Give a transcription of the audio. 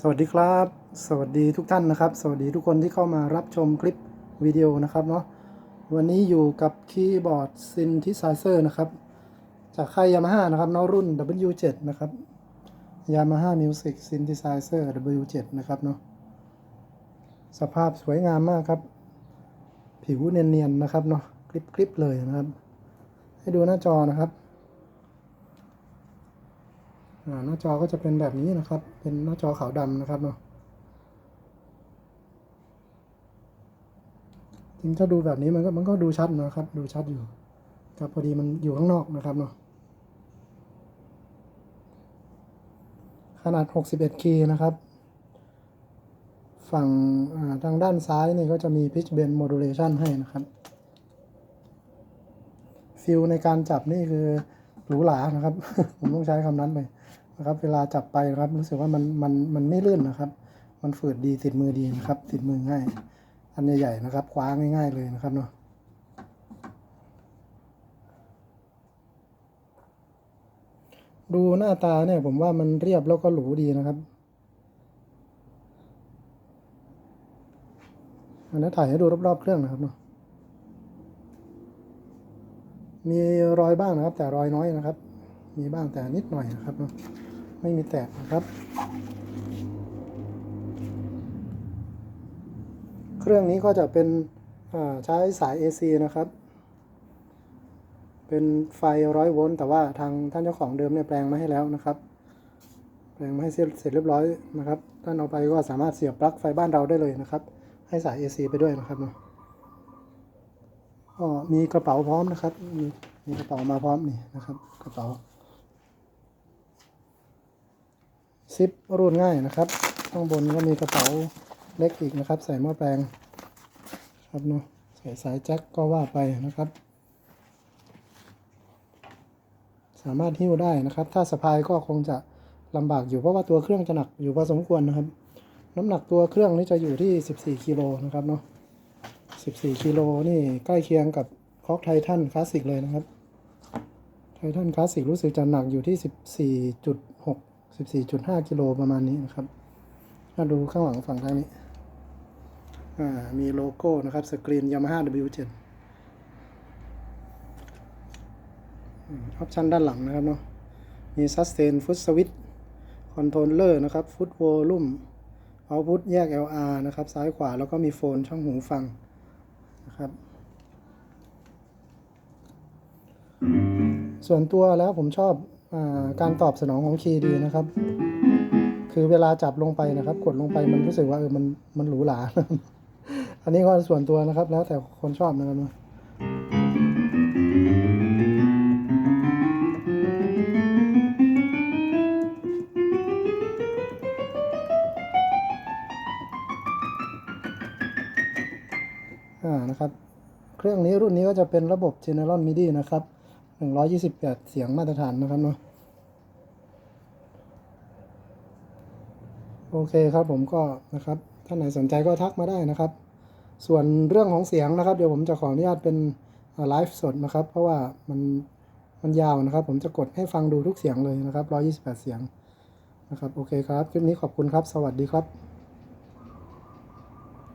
สวัสดีครับ สวัสดีทุกท่านนะครับ สวัสดีทุกคนที่เข้ามารับชมคลิปวิดีโอนะครับเนาะวันนี้อยู่กับคีย์บอร์ดซินธิไซเซอร์นะครับ จากค่ายยามาฮ่านะครับเนาะรุ่น W7 นะครับ Yamaha Music Synthesizer W7 นะครับเนาะสภาพสวยงามมากครับ ผิวเนียนๆนะครับเนาะคลิปๆเลยนะครับ ให้ดูหน้าจอนะครับ หน้าจอก็จะเป็นแบบนี้นะครับ เป็นหน้าจอขาวดำนะครับเนาะจริงถ้าดูแบบนี้มันก็มันก็ดูชัดนะครับ ดูชัดอยู่ครับพอดีมันอยู่ข้างนอกนะครับเนาะขนาด 61คีนะครับ ฝั่งทางด้านซ้ายนี่ก็จะมี pitch bend modulation ให้นะครับฟิลในการจับนี่คือ หรูหรานะครับ ผมต้องใช้คำนั้นไปนะครับ เวลาจับไปนะครับ รู้สึกว่ามันมันมันไม่ลื่นนะครับ มันฝืดดีติดมือดีนะครับ ติดมือง่าย อันใหญ่ๆนะครับคว้าง่าย ๆ เลยนะครับเนาะดูหน้าตาเนี่ยผมว่ามันเรียบแล้วก็หรูดีนะครับอันนี้ถ่ายให้ดูรอบๆเครื่องนะครับเนาะ มีรอยบ้างนะครับ แต่รอยน้อยนะครับ มีบ้างแต่นิดหน่อยนะครับไม่มีแตกนะครับ เครื่องนี้ก็จะเป็นใช้สาย AC นะครับ เป็นไฟร้อยโวลต์แต่ว่าทางท่านเจ้าของเดิมเนี่ยแปลงมาให้แล้วนะครับ แปลงมาให้เสร็จเสร็จเรียบร้อยนะครับ ท่านเอาไปก็สามารถเสียบปลั๊กไฟบ้านเราได้เลยนะครับ ให้สาย AC ไปด้วยนะครับเนาะ ก็มีกระเป๋าพร้อมนะครับ มีมีกระเป๋ามาพร้อมนี่นะครับ กระเป๋าซิปรูดง่ายนะครับ ข้างบนก็มีกระเป๋าเล็กอีกนะครับ ใส่หม้อแปลงครับเนาะใส่สายแจ็คก็ว่าไปนะครับ สามารถหิ้วได้นะครับ ถ้าสะพายก็คงจะลำบากอยู่เพราะว่าตัวเครื่องจะหนักอยู่พอสมควรนะครับ น้ำหนักตัวเครื่องนี่จะอยู่ที่ 14กิโลนะครับเนาะ 14กิโลนี่ใกล้เคียงกับคอกไททันคลาสสิกเลยนะครับ ไททันคลาสสิกรู้สึกจะหนักอยู่ที่ 14.6 14.5กิโลประมาณนี้นะครับ ถ้าดูข้างหลังฝั่งทางนี้ อ่า มีโลโก้นะครับสกรีน Yamaha W7 ออปชันด้านหลังนะครับเนาะ มี Sustain Foot Switch Controller นะครับ Foot Volume Output แยก LR นะครับ ซ้ายขวาแล้วก็มีโฟนช่องหูฟัง นะครับ ส่วนตัวแล้วผมชอบอการตอบสนองของคีย์ดีนะครับ คือเวลาจับลงไปนะครับ กดลงไปมันรู้สึกว่าเออมันมันหรูหรา อันนี้ก็ส่วนตัวนะครับ แล้วแต่คนชอบนะครับ อ่านะครับ เครื่องนี้รุ่นนี้ก็จะเป็นระบบ General MIDI นะครับ 128 เสียงมาตรฐานนะครับเนาะโอเคครับผมก็นะครับท่านไหนสนใจก็ทักมาได้นะครับ ส่วนเรื่องของเสียงนะครับ เดี๋ยวผมจะขออนุญาตเป็นไลฟ์สดนะครับ เพราะว่ามันมันยาวนะครับ ผมจะกดให้ฟังดูทุกเสียงเลยนะครับ128 เสียงนะครับ โอเคครับ คลิปนี้ขอบคุณครับ สวัสดีครับ